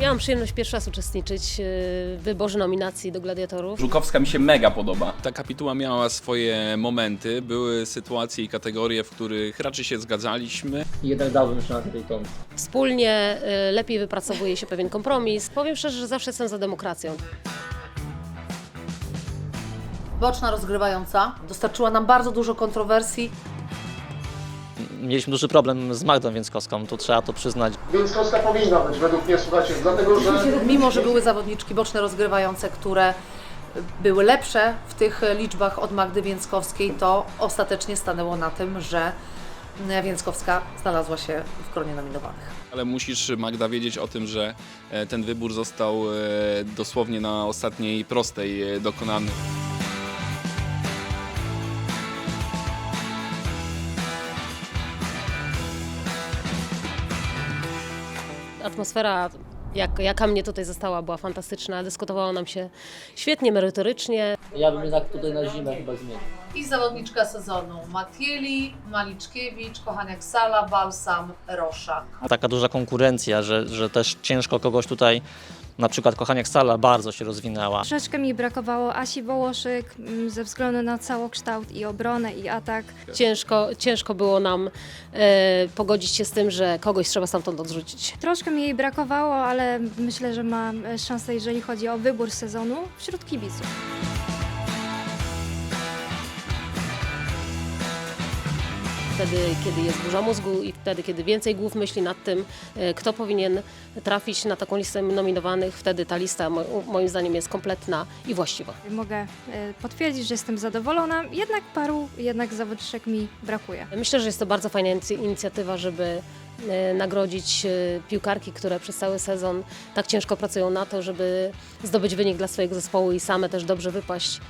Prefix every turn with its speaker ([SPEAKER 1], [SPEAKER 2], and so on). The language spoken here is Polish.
[SPEAKER 1] Miałam przyjemność pierwszy raz uczestniczyć e, w wyborze nominacji do gladiatorów.
[SPEAKER 2] Żukowska mi się mega podoba.
[SPEAKER 3] Ta kapituła miała swoje momenty, były sytuacje i kategorie, w których raczej się zgadzaliśmy.
[SPEAKER 4] I jednak dałbym szansę tej Tomce.
[SPEAKER 1] Wspólnie e, lepiej wypracowuje się pewien kompromis. Powiem szczerze, że zawsze jestem za demokracją.
[SPEAKER 5] Boczna rozgrywająca dostarczyła nam bardzo dużo kontrowersji.
[SPEAKER 6] Mieliśmy duży problem z Magdą Więckowską, tu trzeba to przyznać.
[SPEAKER 7] Więckowska powinna być, według mnie, słuchajcie, dlatego że
[SPEAKER 5] Mimo, że były zawodniczki boczne rozgrywające, które były lepsze w tych liczbach od Magdy Więckowskiej, to ostatecznie stanęło na tym, że Więckowska znalazła się w gronie nominowanych.
[SPEAKER 3] Ale musisz, Magda, wiedzieć o tym, że e, ten wybór został e, dosłownie na ostatniej prostej e, dokonany.
[SPEAKER 1] Atmosfera, jak, jaka mnie tutaj została, była fantastyczna. Dyskutowało nam się świetnie, merytorycznie.
[SPEAKER 4] Ja bym jednak tutaj na zimę chyba zmienił.
[SPEAKER 5] I zawodniczka sezonu Matieli, Maliczkiewicz, Kochaniak Sala, Balsam, Roszak.
[SPEAKER 6] Taka duża konkurencja, że, że też ciężko kogoś tutaj, na przykład Kochaniak Sala bardzo się rozwinęła.
[SPEAKER 8] Troszeczkę mi brakowało Asi Wołoszyk mm, ze względu na całokształt i obronę i atak.
[SPEAKER 1] Ciężko, ciężko było nam e, pogodzić się z tym, że kogoś trzeba stamtąd odrzucić.
[SPEAKER 8] Troszkę mi jej brakowało, ale myślę, że ma e, szansę, jeżeli chodzi o wybór sezonu wśród kibiców.
[SPEAKER 1] Wtedy, kiedy jest burza mózgu i wtedy, kiedy więcej głów myśli nad tym, e, kto powinien trafić na taką listę nominowanych, wtedy ta lista mo- moim zdaniem jest kompletna i właściwa.
[SPEAKER 8] Mogę e, potwierdzić, że jestem zadowolona, jednak paru jednak zawodniczek mi brakuje.
[SPEAKER 1] Myślę, że jest to bardzo fajna inicjatywa, żeby e, nagrodzić piłkarki, które przez cały sezon tak ciężko pracują na to, żeby zdobyć wynik dla swojego zespołu i same też dobrze wypaść.